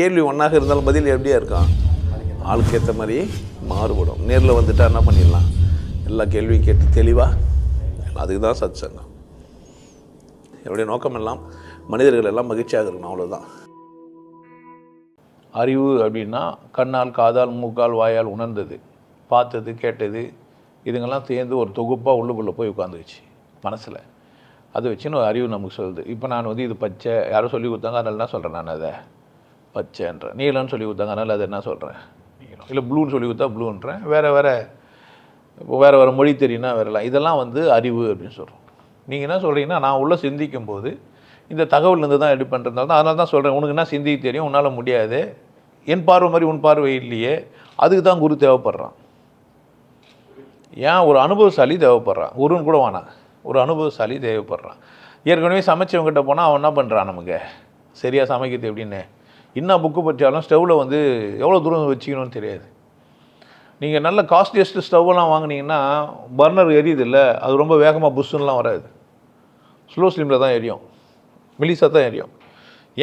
கேள்வி ஒன்றாக இருந்தாலும் பதில் எப்படியா இருக்கான் ஆளுக்கு ஏற்ற மாதிரி மாறுபடும். நேரில் வந்துட்டா என்ன பண்ணிடலாம்? எல்லா கேள்வியும் கேட்டு தெளிவாக அதுக்கு தான் சத் சங்கம் என்னுடைய நோக்கம் எல்லாம் மனிதர்கள் எல்லாம் மகிழ்ச்சியாக இருக்கணும் அவ்வளோதான் அறிவு அப்படின்னா கண்ணால் காதால் மூக்கால் வாயால் உணர்ந்தது பார்த்தது கேட்டது இதுங்கெல்லாம் சேர்ந்து ஒரு தொகுப்பாக உள்ளுக்குள்ளே போய் உட்காந்துருச்சு மனசில். அதை வச்சுன்னு ஒரு அறிவு நமக்கு சொல்லுது. இப்போ நான் வந்து இது பச்சை யாரோ சொல்லி கொடுத்தாங்க அதனால என்ன சொல்கிறேன் நான் அதை. பச்சைன்றேன் நீலம்னு சொல்லி கொடுத்தாங்க அதனால் அதை என்ன சொல்கிறேன் நீளம் இல்லை ப்ளூன்னு சொல்லி கொடுத்தா ப்ளூன்றேன் வேறு வேறு இப்போ வேறு வேறு மொழி தெரியும்னா வேறலாம் இதெல்லாம் வந்து அறிவு அப்படின்னு சொல்கிறோம் நீங்கள் என்ன சொல்கிறீங்கன்னா நான் உள்ளே சிந்திக்கும் போது இந்த தகவல்லேருந்து தான் எடி பண்ணுறதுனால தான் அதனால தான் சொல்கிறேன் உனக்கு என்ன சிந்திக்க தெரியும்? உன்னால் முடியாது. என் பார்வை மாதிரி உன் பார்வை இல்லையே. அதுக்கு தான் குரு தேவைப்படுறான். ஏன்? ஒரு அனுபவசாலி தேவைப்படுறான். குருன்னு கூட வேணாம். ஒரு அனுபவசாலி தேவைப்படுறான். ஏற்கனவே சமைச்சவங்ககிட்ட போனால் அவன் என்ன பண்ணுறான் நமக்கு? சரியாக சமைக்கிறது எப்படின்னு? என்ன புக்கு பற்றியாலும் ஸ்டவ்வில் வந்து எவ்வளோ தூரம் வச்சுக்கணும்னு தெரியாது. நீங்கள் நல்ல காஸ்ட்லியஸ்ட் ஸ்டவ்லாம் வாங்குனீங்கன்னா பர்னர் எரியுது இல்லை அது ரொம்ப வேகமாக புஷ்ஷுன்னெலாம் வராது. ஸ்லோ ஸ்லீமில் தான் எரியும். மெலிசாக தான் எரியும்.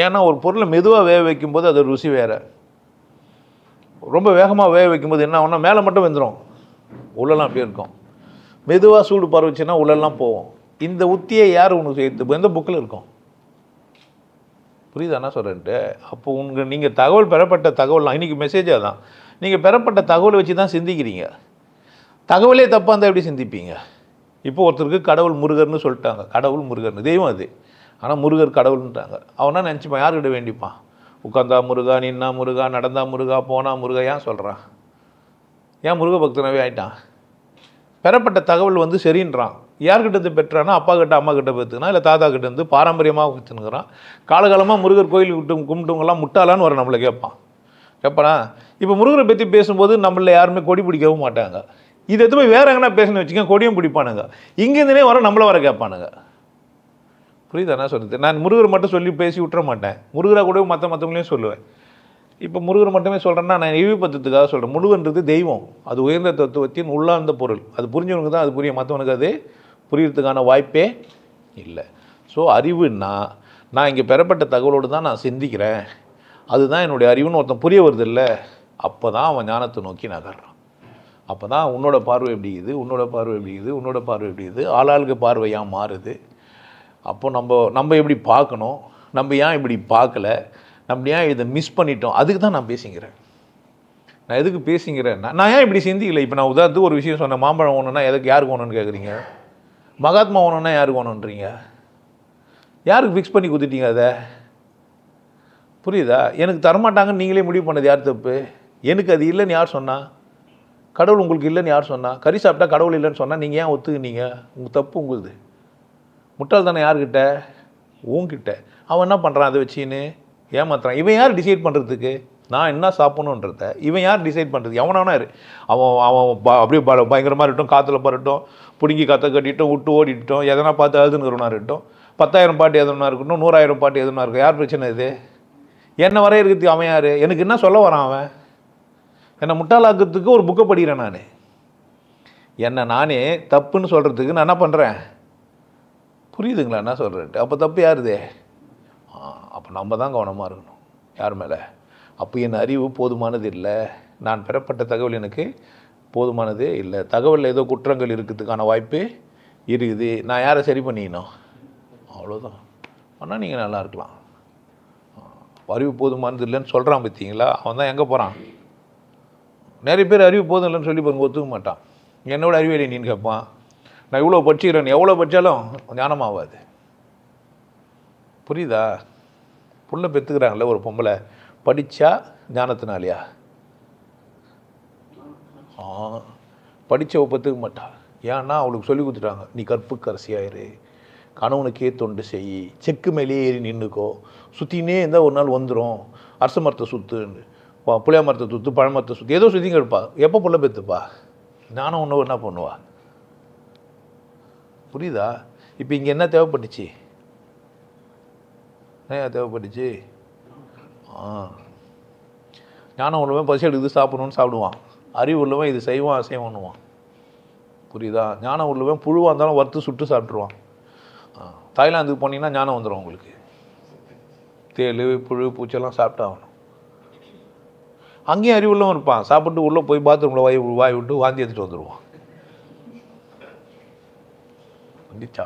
ஏன்னா ஒரு பொருளை மெதுவாக வேக வைக்கும்போது அது ருசி வேறு. ரொம்ப வேகமாக வேக வைக்கும்போது என்ன ஆகும்னா மேலே மட்டும் வெந்துடும் உள்ளெல்லாம் அப்படியே இருக்கும். மெதுவாக சூடு பரவச்சுன்னா உள்ளெல்லாம் போகும். இந்த உத்தியை யார் உனக்கு சேர்த்து எந்த புக்கில் இருக்கும்? புரியுதா என்ன சொல்கிறேன்ட்டு அப்போ உங்கள் நீங்கள் தகவல் பெறப்பட்ட தகவல் இன்றைக்கி மெசேஜாக தான் நீங்கள் பெறப்பட்ட தகவலை வச்சு தான் சிந்திக்கிறீங்க. தகவலே தப்பாக இருந்தால் எப்படி சிந்திப்பீங்க? இப்போ ஒருத்தருக்கு கடவுள் முருகர்னு சொல்லிட்டாங்க. கடவுள் முருகர்னு தெய்வம் அது. ஆனால் முருகர் கடவுள்ன்றாங்க. அவனா நினச்சிப்பான் யார்கிட்ட வேண்டிப்பான்? உட்காந்தா முருகா நின்னா முருகா நடந்தா முருகா போனா முருகா ஏன் சொல்கிறான் ஏன் முருக பக்தனாகவே ஆயிட்டான்? பெறப்பட்ட தகவல் வந்து சரின்றான். யார்கிட்ட இருந்து பெற்றானா? அப்பா கிட்ட அம்மா கிட்ட பெற்றுனா இல்லை தாத்தா கிட்ட இருந்து பாரம்பரியமாக வச்சுனுக்குறான் காலகாலமாக முருகர் கோயில் விட்டு கும்பிட்டவங்கலாம் முட்டாளான்னு வர நம்மளை கேட்பான். கேட்பானா? இப்போ முருகரை பற்றி பேசும்போது நம்மள யாருமே கொடி பிடிக்கவும் மாட்டாங்க. இது எதுவுமே வேற எங்கன்னா பேசணும்னு வச்சுக்க கொடியும் பிடிப்பானுங்க. இங்கேருந்துனே வர நம்மளை வர கேட்பானுங்க. புரியுதா? நான் நான் முருகர் மட்டும் சொல்லி பேசி விட்டுற மாட்டேன். முருகராக கூட மற்ற மற்றவங்களையும் சொல்லுவேன். இப்போ முருகர் மட்டுமே சொல்கிறேன்னா நான் இழிவுபத்தத்துக்காக சொல்கிறேன் முருகன்றது தெய்வம். அது உயர்ந்த தத்துவத்தின் உள்ளார்ந்த பொருள். அது புரிஞ்சவனுக்கு தான் அது புரியும். மற்றவனுக்கு அது புரியறதுக்கான வாய்ப்பே இல்லை. ஸோ அறிவுன்னா நான் இங்கே பெறப்பட்ட தகவலோடு தான் நான் சிந்திக்கிறேன். அதுதான் என்னுடைய அறிவுன்னு ஒருத்தன் புரிய வருதில்ல. அப்போ தான் அவன் ஞானத்தை நோக்கி நகர்றான். அப்போ தான் உன்னோட பார்வை எப்படி இது உன்னோட பார்வை எப்படி இது உன்னோட பார்வை எப்படி இது ஆளாளுக்கு பார்வையாக மாறுது? அப்போ நம்ம நம்ம எப்படி பார்க்கணும்? நம்ம ஏன் இப்படி பார்க்கல? நம்ம ஏன் இதை மிஸ் பண்ணிட்டோம்? அதுக்கு தான் நான் பேசிக்கிறேன். நான் எதுக்கு பேசிங்கிறேன் நான் ஏன் இப்படி சிந்திக்கல? இப்போ நான் உதாரணத்துக்கு ஒரு விஷயம் சொன்னேன். மாம்பழம் ஒன்றுனா எதுக்கு யாருக்கு ஒன்றுன்னு கேட்குறீங்க? மகாத்மா ஒன்றுனா யாருக்கு ஒன்றுன்றீங்க யாருக்கு ஃபிக்ஸ் பண்ணி கொடுத்துட்டீங்க அதை? புரியுதா? எனக்கு தரமாட்டாங்கன்னு நீங்களே முடிவு பண்ணது யார் தப்பு? எனக்கு அது இல்லைன்னு யார் சொன்னா? கடவுள் உங்களுக்கு இல்லைன்னு யார் சொன்னா? கறி சாப்பிட்டா கடவுள் இல்லைன்னு சொன்னால் நீங்கள் ஏன் ஒத்துக்குனீங்க? உங்கள் தப்பு உங்களுது. முட்டாள் தானே யார்கிட்ட? உங்ககிட்ட அவன் என்ன பண்ணுறான் அதை வச்சின்னு ஏமாத்துறான். இவன் யார் டிசைட் பண்ணுறதுக்கு நான் என்ன சாப்பிட்ணுன்றத இவன் யார் டிசைட் பண்ணுறது எவனாவனா இரு. அவன் அவன் ப- அப்படியே ப பயங்கரமாக இருக்கட்டும் காற்றுல பரட்டும் பிடுங்கி கற்ற கட்டிட்டோம் விட்டு ஓடிட்டோம் எதனா பார்த்து அழுதுங்கிறவனா இருக்கட்டும் பத்தாயிரம் பாட்டு எதுனா இருக்கட்டும் நூறாயிரம் பாட்டு எதுனா இருக்கும் யார் பிரச்சனை இது? என்ன இருக்குது அவன் யார்? எனக்கு என்ன சொல்ல வரான் அவன்? என்னை முட்டாளாக்கிறதுக்கு ஒரு புக்கை படிக்கிறேன் நான். என்னை நானே தப்புன்னு சொல்கிறதுக்கு நான் என்ன பண்ணுறேன் புரியுதுங்களா? என்ன சொல்கிறேன்ட்டு அப்போ தப்பு யாருதே அப்போ நம்ம தான் கவனமாக இருக்கணும். யார் மேலே? அப்போ என் அறிவு போதுமானது இல்லை. நான் பெறப்பட்ட தகவல் எனக்கு போதுமானது இல்லை. தகவலில் ஏதோ குற்றங்கள் இருக்கிறதுக்கான வாய்ப்பு இருக்குது. நான் யாரை சரி பண்ணிக்கணும்? அவ்வளோதான் ஆனால் நீங்கள் நல்லா இருக்கலாம். அறிவு போதுமானது இல்லைன்னு சொல்கிறான் பார்த்தீங்களா அவன் தான் எங்கே போகிறான் நிறைய பேர் அறிவு போதும் இல்லைன்னு சொல்லி பாருங்க ஒத்துக்க மாட்டான். என்னோட அறிவியலை நீன்னு கேட்பான்? நான் இவ்வளோ படிச்சுக்கிறேன் எவ்வளோ படித்தாலும் ஞானமாகாது புரியுதா? புள்ள பெற்றுக்கிறாங்களே ஒரு பொம்பளை. படித்தா ஞானத்தினாலையா? ஆ படித்த ஒப்பத்துக்க மாட்டா. ஏன்னா அவளுக்கு சொல்லி கொடுத்துட்டாங்க நீ கற்புக்கரசியாயிரு கணவனுக்கே தொண்டு செய். செக்கு மேலேயே ஏறி நின்றுக்கோ சுற்றினே இருந்தால் ஒரு நாள் வந்துடும் அரச மரத்தை சுற்றுன்னு புளிய மரத்தை சுற்று பழமரத்தை சுற்று ஏதோ சுற்றிங்க இருப்பா. எப்போ புள்ள பெற்றுப்பா நானும் ஒன்று என்ன பண்ணுவா? புரியுதா? இப்போ இங்கே என்ன தேவைப்பட்டுச்சு? என்ன தேவைப்பட்டுச்சு? ஞானம் உள்ளவன் பசி எடுத்து சாப்பிடணும்னு சாப்பிடுவான். அறிவு உள்ளவன் இது செய்வான் பண்ணுவான். புரியுதா? ஞானம் உள்ளவன் புழுவாக இருந்தாலும் வறுத்து சுட்டு சாப்பிட்ருவான் தாய்லாந்துக்கு போனீங்கன்னா ஞானம் வந்துடும் உங்களுக்கு. தேள் புழு பூச்செல்லாம் சாப்பிட்டாகணும். அங்கேயும் அறிவுள்ளவன் இருப்பான். சாப்பிட்டு உள்ளே போய் பாத்ரூமில் வாய் வாய் விட்டு வாந்தி எடுத்துகிட்டு வந்துடுவான் வந்துச்சா